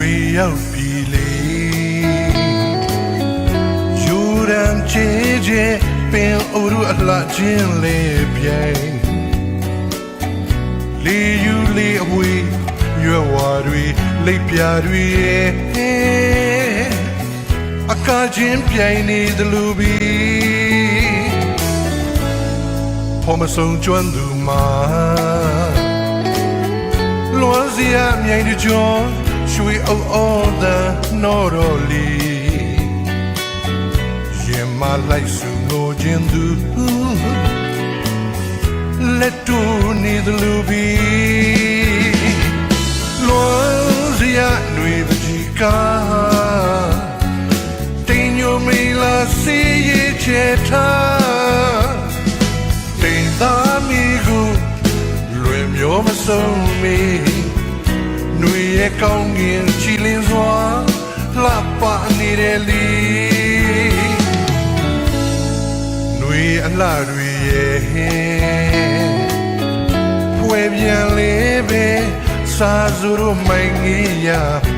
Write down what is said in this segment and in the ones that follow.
လွေရောက်ပြီလေယူရန်ချေချေပင်အိုရူအလှချင်းလေးပြိုင်လေယူလေအဝေးရွယ်ဝါတွေလိပ်ပြာတွေအကားချင်းပြိုင်နေသလိုပြီပေါ်မဆုံးကျွမ်းသူမှာလွန်စရာမြိုင်တကြွ ရွှေအုပ်အော်တဲ့နော်တော်လီရင်မလိုက်စုငိုခြင်းသူလက်တူနေသလိုပြီလွန်စရာຫນွေပကြီးကတင်ညိုမေလာစီရဲ့ချေထားတင်သားမီကိုလွင်မျိုးမဆုံးမီ ຫນွေရဲ့ကောင်းငင်ချီလင်းစွာလှပနေတဲ့လီ ຫນွေအလှတွေရဲ့ဖွဲပြန်လေးပဲစာစုရမိုင်းကြီးရ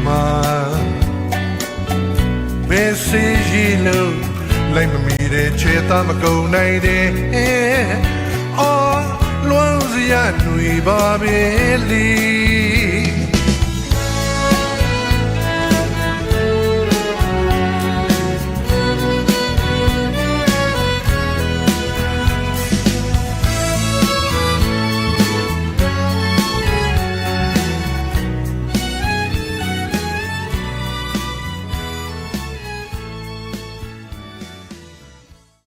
မှာဘယ်စီရီလို့လိုက်မမီတဲ့ခြေသားမကုန်နိုင်တဲ့အော်လွန်စရာຫນွေပါပဲလီ